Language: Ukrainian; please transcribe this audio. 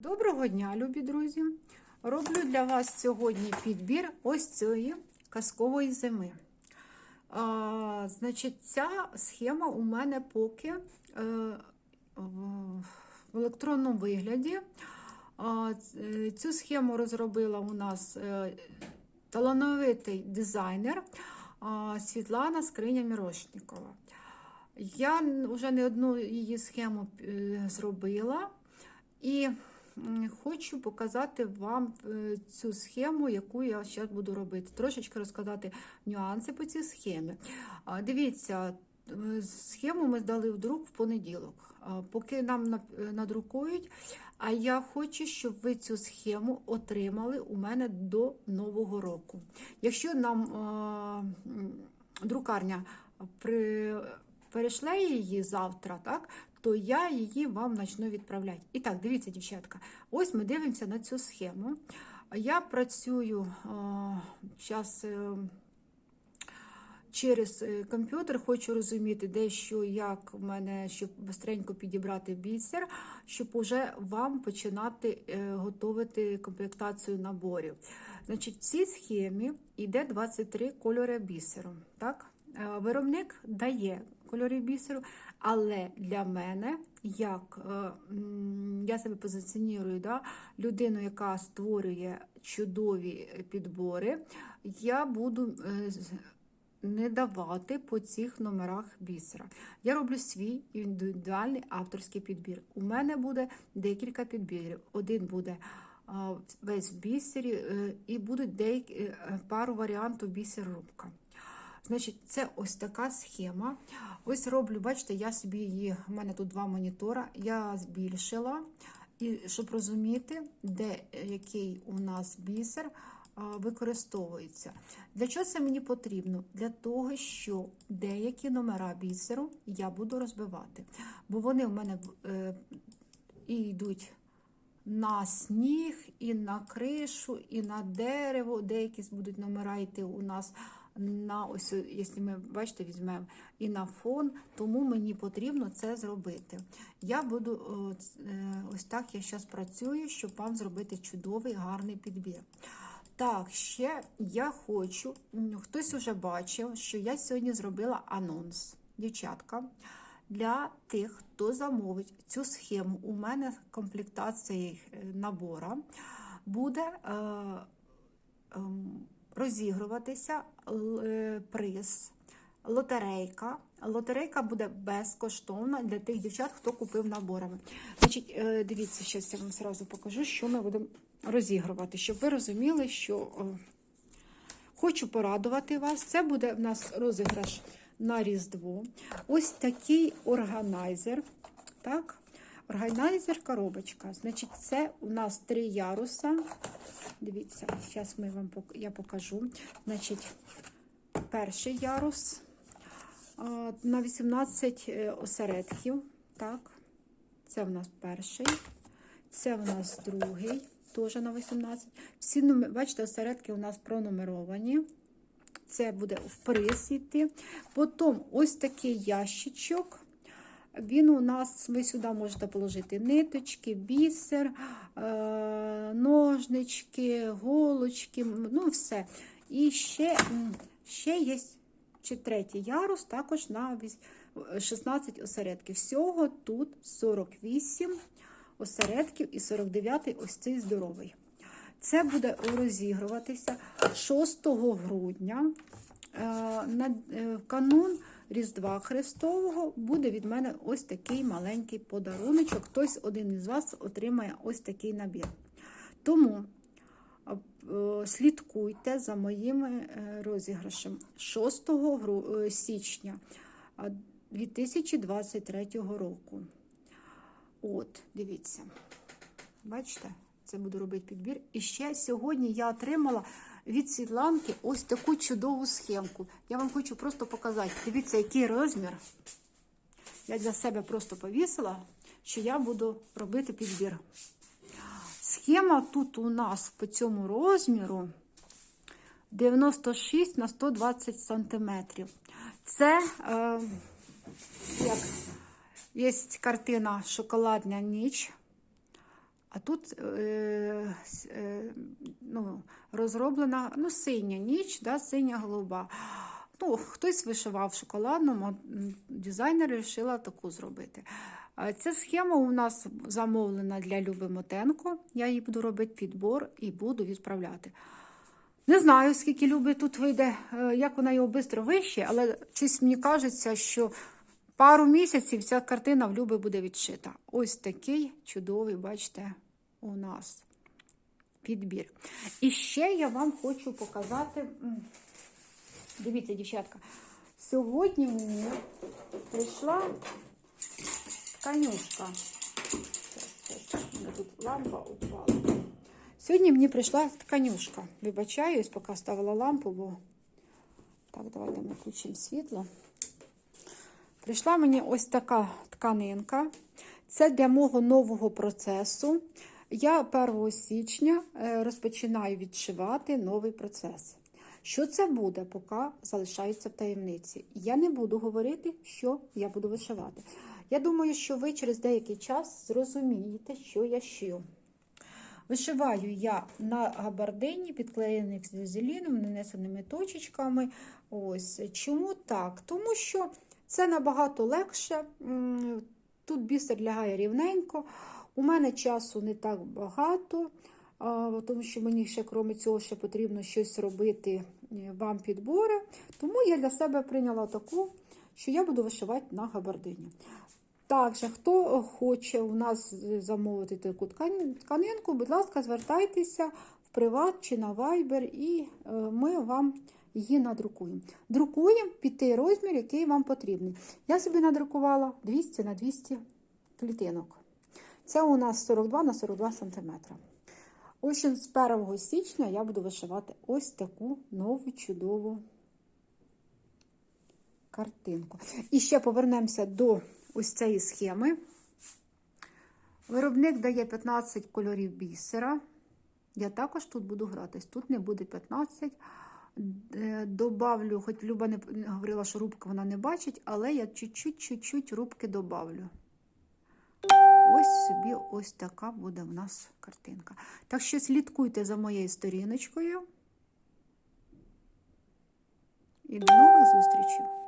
Доброго дня, любі друзі! Роблю для вас сьогодні підбір ось цієї казкової зими. А, значить, ця схема у мене поки е, в електронному вигляді. А, цю схему розробила у нас е, талановитий дизайнер а, Світлана Скриня Мірошнікова. Я вже не одну її схему е, зробила. І хочу показати вам е, цю схему, яку я зараз буду робити. Трошечки розказати нюанси по цій схемі. Дивіться, е, схему ми здали в друк в понеділок. Поки нам е, надрукують, а я хочу, щоб ви цю схему отримали у мене до Нового року. Якщо нам е, друкарня при, перешле її завтра, так, то я її вам почну відправляти. І так, дивіться, дівчатка, ось ми дивимося на цю схему. Я працюю зараз через е, комп'ютер, хочу розуміти, де що, як в мене, щоб швидко підібрати бісер, щоб уже вам починати е, готувати комплектацію наборів. Значить, в цій схемі йде 23 кольори бісеру. Так? Е, Виробник дає кольори бісеру, але для мене, як е, я себе позиціоную, да, людину, яка створює чудові підбори, я буду е, не давати по цих номерах бісера. Я роблю свій індивідуальний авторський підбір. У мене буде декілька підбірів. Один буде весь в бісері, е, і будуть деякі е, пару варіантів бісер-рубка. Значить, це ось така схема. Ось роблю, бачите, я собі її, у мене тут два монітора, я збільшила, і щоб розуміти, де е, який у нас бісер а, використовується. Для чого це мені потрібно? Для того, що деякі номера бісеру я буду розбивати, бо вони в мене е, і йдуть на сніг, і на кришу, і на дерево. Деякі будуть номера йти у нас на ось, якщо ми бачите, візьмемо і на фон, тому мені потрібно це зробити. Я буду е, ось так я зараз працюю, щоб вам зробити чудовий гарний підбір. Так, ще я хочу, хтось вже бачив, що я сьогодні зробила анонс. Дівчатка, для тих, хто замовить цю схему, у мене комплектація е, набора буде е, ем, розігруватися е, приз, лотерейка. Лотерейка буде безкоштовна для тих дівчат, хто купив наборами. Значить, е, дивіться, зараз я вам зразу покажу, що ми будемо розігрувати, щоб ви розуміли, що е, хочу порадувати вас. Це буде в нас розіграш на Різдво. Ось такий органайзер. Так? Органайзер коробочка. Значить, це у нас три яруса. Дивіться, зараз ми вам я покажу. Значить, перший ярус на 18 е, осередків. Так, це в нас перший, це в нас другий, теж на 18. Всі бачите, осередки у нас пронумеровані. Це буде в приз йти. Потім ось такий ящичок. Він у нас, ви сюди можете положити ниточки, бісер, е, ножнички, голочки, ну все. І ще, ще є чи третій ярус, також на 16 осередків. Всього тут 48 осередків і 49 ось цей здоровий. Це буде розігруватися 6 грудня. Е, На е, канун Різдва Христового буде від мене ось такий маленький подаруночок. Хтось один із вас отримає ось такий набір. Тому е, слідкуйте за моїм е, розіграшем 6 е, січня е, 2023 року. От, дивіться. Бачите, це буду робити підбір. І ще сьогодні я отримала від Світланки ось таку чудову схемку. Я вам хочу просто показати. Дивіться, який розмір. Я для себе просто повісила, що я буду робити підбір. Схема тут у нас по цьому розміру 96 на 120 сантиметрів. Це е, як є картина Шоколадна ніч. А тут е, розроблена ну, синя ніч, да, синя голуба. Ну, хтось вишивав м, дизайнер вирішила таку зробити. Ця схема у нас замовлена для Люби Мотенко. Я їй буду робити підбор і буду відправляти. Не знаю, скільки Люби тут вийде, е, як вона його швидко вище, але щось мені кажеться, що пару місяців ця картина в Люби буде відшита. Ось такий чудовий, бачите, у нас підбір. І ще я вам хочу показати. Дивіться, дівчатка, сьогодні мені прийшла тканюшка. Тут лампа упала. Сьогодні мені прийшла тканюшка. Вибачаюсь, поки ставила лампу, бо так, давайте ми включимо світло. Прийшла мені ось така тканинка. Це для мого нового процесу. Я 1 січня е, розпочинаю відшивати новий процес. Що це буде, поки залишається в таємниці. Я не буду говорити, що я буду вишивати. Я думаю, що ви через деякий час зрозумієте, що я шию. Вишиваю я на габардині, підклеєних з вазеліном, нанесеними точечками. Ось. Чому так? Тому що це набагато легше. Тут бісер лягає рівненько. У мене часу не так багато, тому що мені ще, крім цього, ще потрібно щось робити е, вам підбори. Тому я для себе прийняла таку, що я буду вишивати на габардині. Також, хто хоче у нас замовити таку тканинку, будь ласка, звертайтеся в приват чи на Viber, і е, ми вам її надрукуємо. Друкуємо під той розмір, який вам потрібний. Я собі надрукувала 200 на 200 клітинок. Це у нас 42 на 42 см. В общем, з 1 січня я буду вишивати ось таку нову чудову картинку. І ще повернемося до ось цієї схеми. Виробник дає 15 кольорів бісера. Я також тут буду гратись. Тут не буде 15. Е, Добавлю, хоч Люба не говорила, що рубка вона не бачить, але я чуть-чуть рубки добавлю. Ось собі ось така буде в нас картинка. Так що слідкуйте за моєю сторіночкою. І до нових зустрічей!